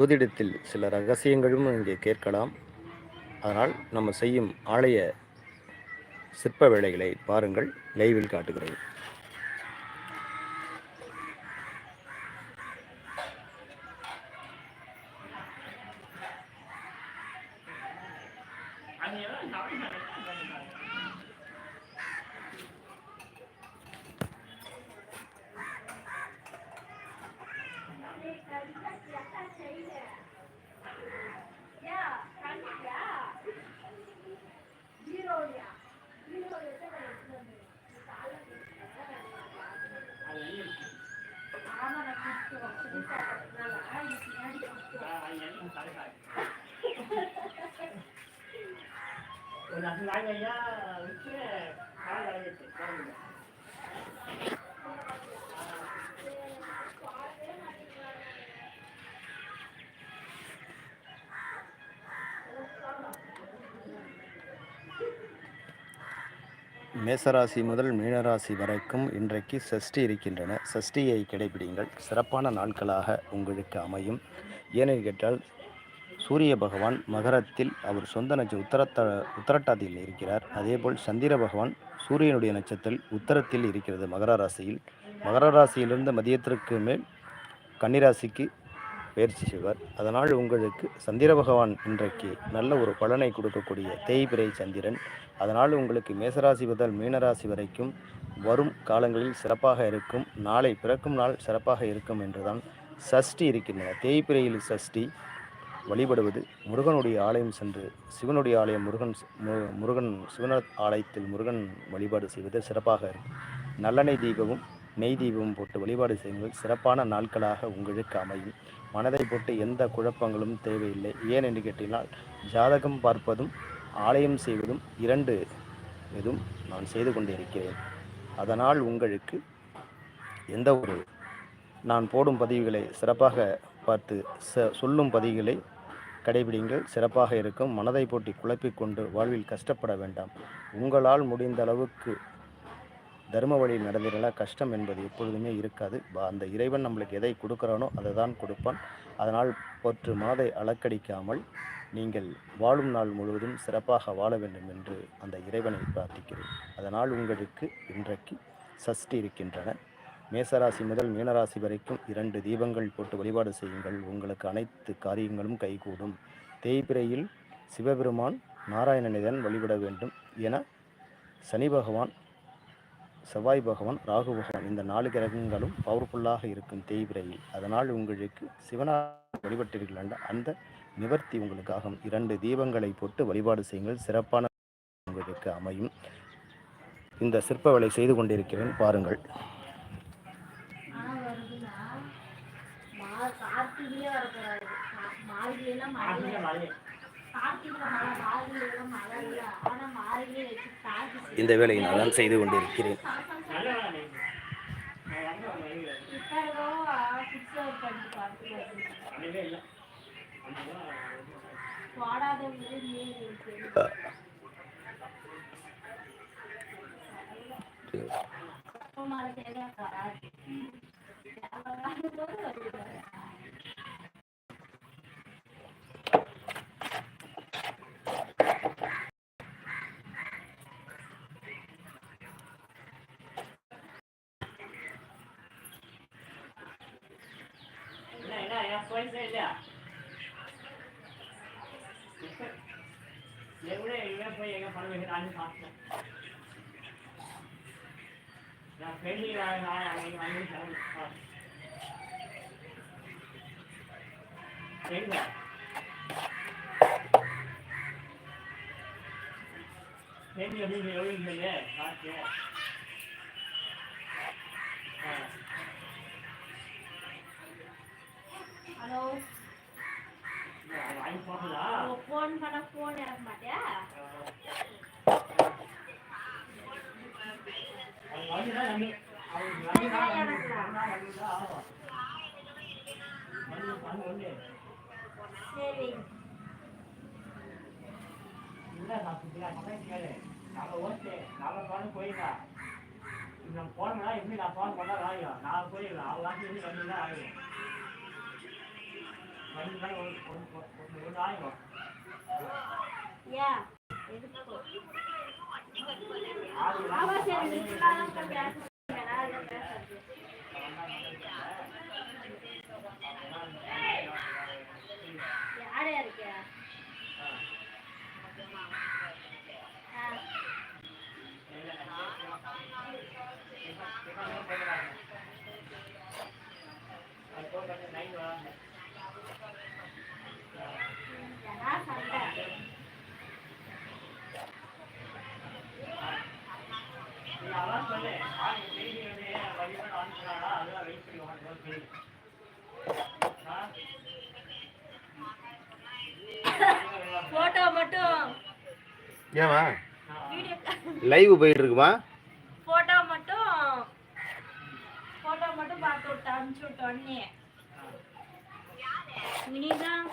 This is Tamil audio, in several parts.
ஜோதிடத்தில் சில ரகசியங்களும் இங்கே கேட்கலாம். அதனால் நம்ம செய்யும் ஆலய சிற்ப வேலைகளை பாருங்கள். லைவில் காட்டுகிறேன் ஒரு அஞ்சு நாள் ஐயா வச்சு கால் அழகிட்டு மேசராசி முதல் மீனராசி வரைக்கும் இன்றைக்கு சஷ்டி இருக்கின்றன. சஷ்டியை கடைபிடிங்கள். சிறப்பான நாட்களாக உங்களுக்கு அமையும். ஏனென்று கேட்டால் சூரிய பகவான் மகரத்தில் அவர் சொந்த நட்ச உத்தரத்த உத்தரட்டாதியில் இருக்கிறார். அதேபோல் சந்திர பகவான் சூரியனுடைய நட்சத்திரத்தில் உத்தரத்தில் இருக்கிறது மகர ராசியில். மகர ராசியிலிருந்து மதியத்திற்கு மேல் கன்னிராசிக்கு பயிற்சி செய்வார். அதனால் உங்களுக்கு சந்திர பகவான் இன்றைக்கு நல்ல ஒரு பலனை கொடுக்கக்கூடிய தேய்பிரை சந்திரன். அதனால் உங்களுக்கு மேசராசி முதல் மீனராசி வரைக்கும் வரும் காலங்களில் சிறப்பாக இருக்கும். நாளை பிறக்கும் நாள் சிறப்பாக இருக்கும் என்றுதான் சஷ்டி இருக்கின்றன. தேய்பிரையில் சஷ்டி வழிபடுவது முருகனுடைய ஆலயம் சென்று சிவனுடைய ஆலயம் முருகன் மு- முருகன் சிவன ஆலயத்தில் முருகன் வழிபாடு செய்வது சிறப்பாக இருக்கும். நல்லெண்ணெய் தீபமும் நெய் தீபமும் போட்டு வழிபாடு செய்யுங்கள். சிறப்பான நாட்களாக உங்களுக்கு அமையும். மனதை போட்டு எந்த குழப்பங்களும் தேவையில்லை. ஏன் என்று கேட்டினால் ஜாதகம் பார்ப்பதும் ஆலயம் செய்வதும் இரண்டு இதுவும் நான் செய்து கொண்டிருக்கிறேன். அதனால் உங்களுக்கு எந்த ஒரு நான் போடும் பதிவுகளை சிறப்பாக பார்த்து ச சொல்லும் பதிவுகளை கடைபிடிங்கள். சிறப்பாக இருக்கும். மனதை போட்டி குழப்பிக்கொண்டு வாழ்வில் கஷ்டப்பட வேண்டாம். உங்களால் முடிந்த அளவுக்கு தர்ம வழியில் நடந்திருந்தால் கஷ்டம் என்பது எப்பொழுதுமே இருக்காது. ப- அந்த இறைவன் நம்மளுக்கு எதை கொடுக்குறானோ அதை தான் கொடுப்பான். அதனால் பொற்று மனதை அலக்கடிக்காமல் நீங்கள் வாழும் நாள் முழுவதும் சிறப்பாக வாழ வேண்டும் என்று அந்த இறைவனை பிரார்த்திக்கிறேன். அதனால் உங்களுக்கு இன்றைக்கு சஷ்டி இருக்கின்றன. மேசராசி முதல் மீனராசி வரைக்கும் இரண்டு தீபங்கள் போட்டு வழிபாடு செய்யுங்கள். உங்களுக்கு அனைத்து காரியங்களும் கைகூடும். தேய்பிரையில் சிவபெருமான் நாராயணனிதன் வழிபட வேண்டும் என சனி பகவான் செவ்வாய் பகவான் ராகு பகவான் இந்த நாலு கிரகங்களும் பவர்ஃபுல்லாக இருக்கும் தேய்பிரையில். அதனால் உங்களுக்கு சிவனா வழிபட்டீர்கள் என்ற அந்த நிவர்த்தி உங்களுக்காகும். இரண்டு தீபங்களை போட்டு வழிபாடு செய்யுங்கள். சிறப்பான உங்களுக்கு அமையும். இந்த சிற்ப வேலை செய்து கொண்டிருக்கிறேன். பாருங்கள் மழை வருதுன்னா மா- கார்த்திகையே வரக்கூடாது மார்கழியெல்லாம் மழை. கார்த்திகை மழை மார்கழியெல்லாம் மழை இல்லை. ஆனா மார்கழியை வச்சு கார்த்திகை இந்த வேலையை நான் தான் செய்து கொண்டிருக்கிறேன். நல்ல வேலை ega පණ වෙහෙට අන්න පස්ස. දැන් පෙන්නේ නැහැ ආයෙත් මම හිතන්නේ පස්ස. එන්නේ. පෙන්නේ නුනේ ඔයින් මෙන්නේ පස්ස. Hello. Yeah, I'm for that. Oh, phone, phone, phone, yeah, சரி. போனா எப்படி நான் போன் பண்ணா ஆகும் நான் போயிடுவேன் அவங்க ஆட்சி வந்து கண்டிப்பா ஆகும் ஏன் எதுக்கு? ஆமா சரி நிக்கலாம் பேசுறேன் நான் பேசுறது. யாரையா இருக்க ஆ ஏன்னா சண்டை போட்டோ மட்டும் ஏமா லைவ் போயிட்டு இருக்குமா போட்டோ மட்டும் போட்டோ மட்டும் பார்த்து விட்டு அனுப்பிச்சு விட்ட உடனே. இனிதான்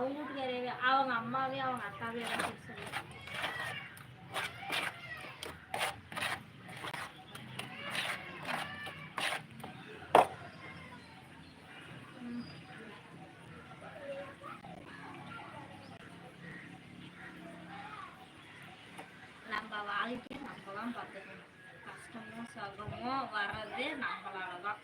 அவங்க வீட்டுக்காரவே அவங்க அம்மாவே அவங்க அக்காவே எனக்கு சொல்லி நம்ம வாழ்க்கையை நம்ம தான் பார்த்துக்கணும். கஷ்டமும் சகமும் வர்றது நம்மளால தான்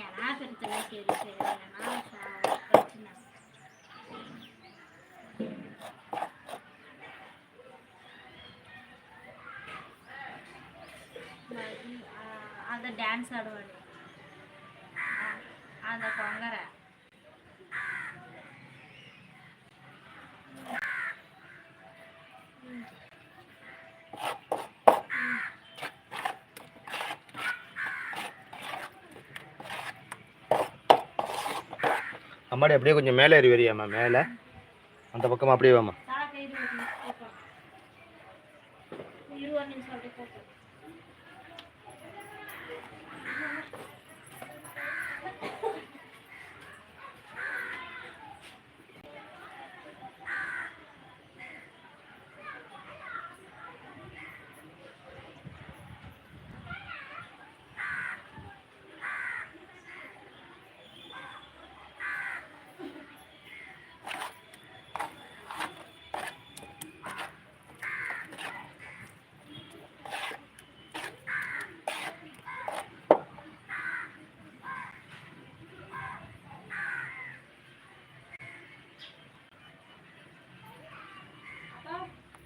ஏன்னா பிரச்சனை சரி சரி ஏன்னா ச- பிரச்சனை ம- ஆ, அந்த டான்ஸ் ஆடுவாங்க ஆ, அந்த கொங்கரை அம்மாடி அப்படியே கொஞ்சம் மேலே ஏறி வரியாம்மா மேலே. அந்த பக்கமாக அப்படியே வாம்மா.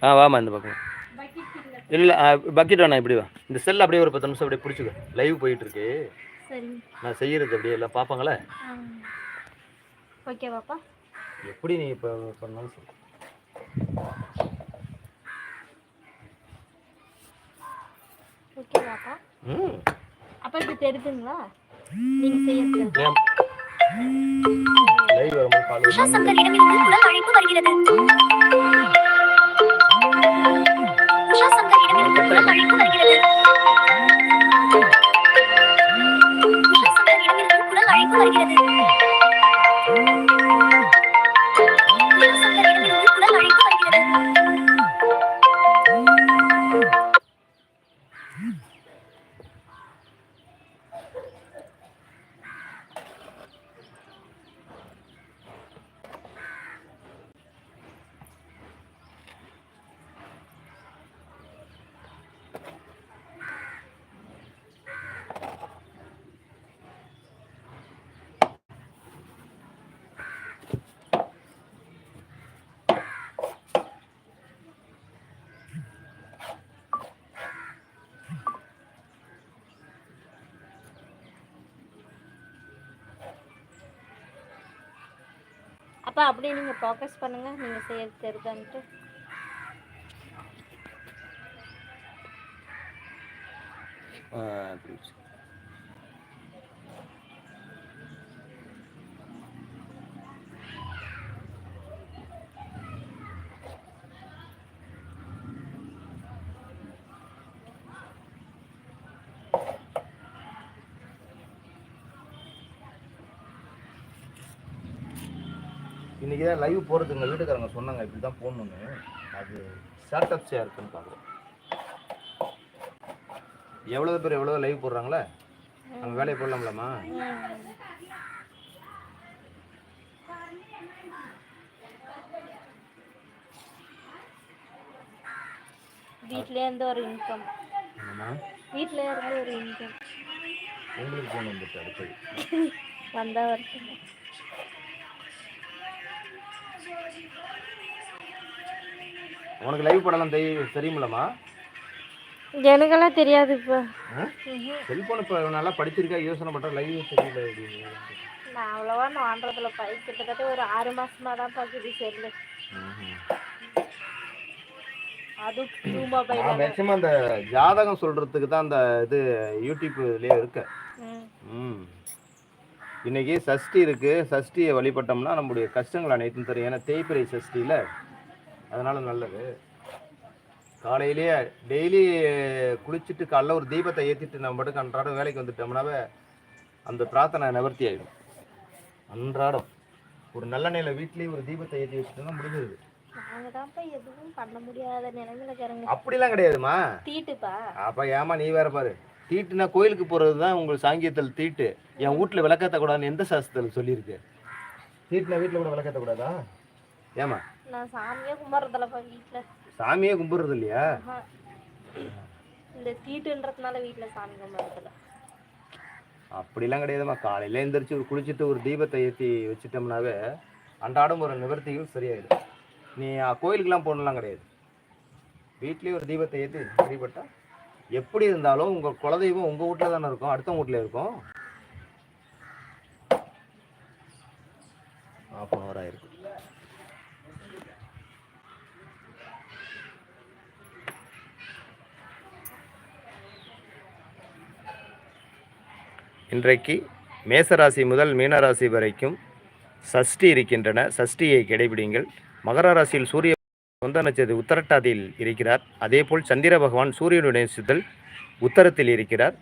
ஆ வாம்மா இந்த பக்கம். இல்லை. பக்கெட் வேணாம் இப்படி வா. இந்த செல் அப்படியே ஒரு பத்து நிமிஷம் அப்படியே பிடிச்சிக்க. லைவ் போயிட்டு இருக்கு சரி. நான் செய்யறது அப்படியே எல்லாம் பார்ப்பாங்களே? ஓகே பாப்பா. எப்படி நீ இப்போ பண்ணாலும் சொல்லு ஓகே பாப்பா. ம். அப்போ இப்படி தெரியுதுங்களா நீங்கள் செய்யறது. லைவ் வரும்போது கால் உஷா சங்கரிடமிருந்து அப்போ அப்படியே நீங்கள் ஃபோக்கஸ் பண்ணுங்கள் நீங்கள் செய்யறது தெரியுதான்ட்டு இன்றைக்கி தான் லைவ் போகிறது எங்கள் வீட்டுக்காரங்க சொன்னாங்க இப்படி தான் போடணுன்னு அது ஸ்டார்ட்அப்ஸியாக இருக்குன்னு பார்க்குறோம். எவ்வளோ பேர் எவ்வளோ லைவ் போடுறாங்களே? நம்ம வேலையை போடலாம்லம்மா. வீட்டிலே இருந்து ஒரு இன்கம் வீட்டிலே இருந்து ஒரு இன்கம் உங்களுக்கு ஃபோன் வந்துட்டு அடுத்தது. வந்தால் வருஷம். உனக்கு லைவ் படம்லாம் தெரி தெரியுமில்லம்மா? எனக்கெல்லாம் தெரியாது இப்போ செல்ஃபோன் இப்போ நல்லா படிச்சிருக்கா யோசனை பண்ணுற லைவ் தெரியல நான் அவ்வளோவா நோண்டுறதுல பை. கிட்டத்தட்ட ஒரு ஆறு மாசமா தான் பார்க்குது செல்லு அது டூ மொபைல் நான் மேக்ஸிமம் அந்த ஜாதகம் சொல்கிறதுக்கு தான் அந்த இது யூடியூப்லேயே இருக்கு. ம். ம் இன்னைக்கு சஷ்டி இருக்கு. சஷ்டியை வழிபட்டோம்னா நம்முடைய கஷ்டங்கள் அனைத்தும் தெரியும் ஏன்னா தேய்பிரை சஷ்டியில் அதனால நல்லது. காலையிலேயே டெய்லி குளிச்சுட்டு காலைல ஒரு தீபத்தை ஏற்றிட்டு நம்ம பாட்டுக்கு அன்றாடம் வேலைக்கு வந்துட்டோம்னாவே அந்த பிரார்த்தனை நிவர்த்தி ஆகிடும் அன்றாடம். ஒரு நல்ல நிலையில் வீட்லேயே ஒரு தீபத்தை ஏற்றி வச்சுட்டோம்னா முடிஞ்சிருது. எதுவும் பண்ண முடியாத நிலைமையில இருக்கிறோங்க அப்படிலாம் கிடையாதுமா. தீட்டுப்பா. அப்போ ஏமா நீ வேற பாரு. தீட்டுனா கோயிலுக்கு போகிறது தான் உங்களுக்கு சாங்கியத்தில் தீட்டு. என் வீட்டில் விளக்கேற்றக்கூடாதுன்னு எந்த சாஸ்திரத்தில் சொல்லியிருக்கு? தீட்டுனா வீட்டில் கூட விளக்கேற்றக்கூடாதா ஏமா நான் சாமியே கும்பிட்றதில்லப்பா வீட்டில். சாமியே கும்பிடுறது இல்லையா? இந்த தீட்டுன்றதுனால வீட்டில் சாமி கும்பிட்றதில்ல. அப்படிலாம் கிடையாதும்மா. காலையில் எழுந்திரிச்சு ஒரு குளிச்சுட்டு ஒரு தீபத்தை ஏற்றி வச்சுட்டோம்னாவே அன்றாடம் ஒரு நிவர்த்திகள் சரியாயிடும். நீ கோயிலுக்கெல்லாம் போகணுலாம் கிடையாது. வீட்லேயே ஒரு தீபத்தை ஏற்றி வழிபட்டா எப்படி இருந்தாலும் உங்கள் குலதெய்வம் உங்கள் வீட்டில் தானே இருக்கும் அடுத்தவங்க வீட்டில் இருக்கும்? ஆஃப் அன் ஹவர் ஆயிருக்கு இன்றைக்கு மேசராசி முதல் மீனராசி வரைக்கும் சஷ்டி இருக்கின்றன. சஷ்டியை கடைபிடிங்கள். மகர ராசியில் சூரிய சொந்த நட்சத்திர உத்தரட்டாதியில் இருக்கிறார். அதேபோல் சந்திர பகவான் சூரியனுடைய சுதல் உத்தரத்தில் இருக்கிறார்.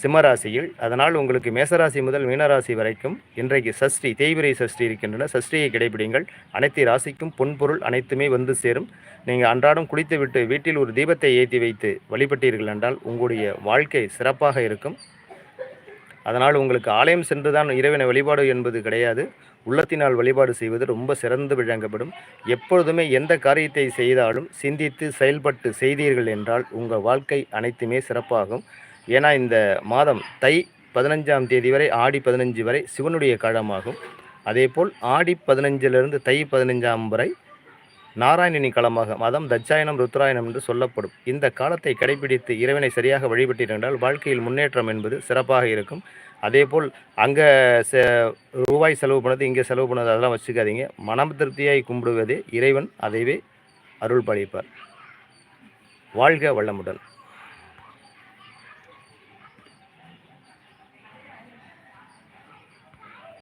சிம்மராசியில். அதனால் உங்களுக்கு மேசராசி முதல் மீனராசி வரைக்கும் இன்றைக்கு சஷ்டி தேய்பிரை சஷ்டி இருக்கின்றன. சஷ்டியை கடைபிடிங்கள் அனைத்து ராசிக்கும் பொன்பொருள் அனைத்துமே வந்து சேரும். நீங்கள் அன்றாடம் குளித்துவிட்டு வீட்டில் ஒரு தீபத்தை ஏற்றி வைத்து வழிபட்டீர்கள் என்றால் உங்களுடைய வாழ்க்கை சிறப்பாக இருக்கும். அதனால் உங்களுக்கு ஆலயம் சென்று தான் இறைவனை வழிபாடு என்பது கிடையாது. உள்ளத்தினால் வழிபாடு செய்வது ரொம்ப சிறந்து விளங்கப்படும். எப்பொழுதுமே எந்த காரியத்தை செய்தாலும் சிந்தித்து செயல்பட்டு செய்தீர்கள் என்றால் உங்கள் வாழ்க்கை அனைத்துமே சிறப்பாகும். ஏன்னா இந்த மாதம் தை பதினஞ்சாம் தேதி வரை ஆடி பதினஞ்சு வரை சிவனுடைய காலமாகும். அதேபோல் ஆடி பதினஞ்சிலிருந்து தை பதினஞ்சாம் வரை நாராயணனி காலமாக மதம் தட்சாயனம் ருத்ராயணம் என்று சொல்லப்படும். இந்த காலத்தை கடைபிடித்து இறைவனை சரியாக வழிபட்டிருந்தால் வாழ்க்கையில் முன்னேற்றம் என்பது சிறப்பாக இருக்கும். அதேபோல் அங்கே செ ரூபாய் செலவு பண்ணது இங்கே செலவு பண்ணது அதெல்லாம் வச்சுக்காதீங்க. மனம் திருப்தியாய் கும்பிடுவதே இறைவன் அதைவே அருள் படைப்பார் வாழ்க வளமுடன்.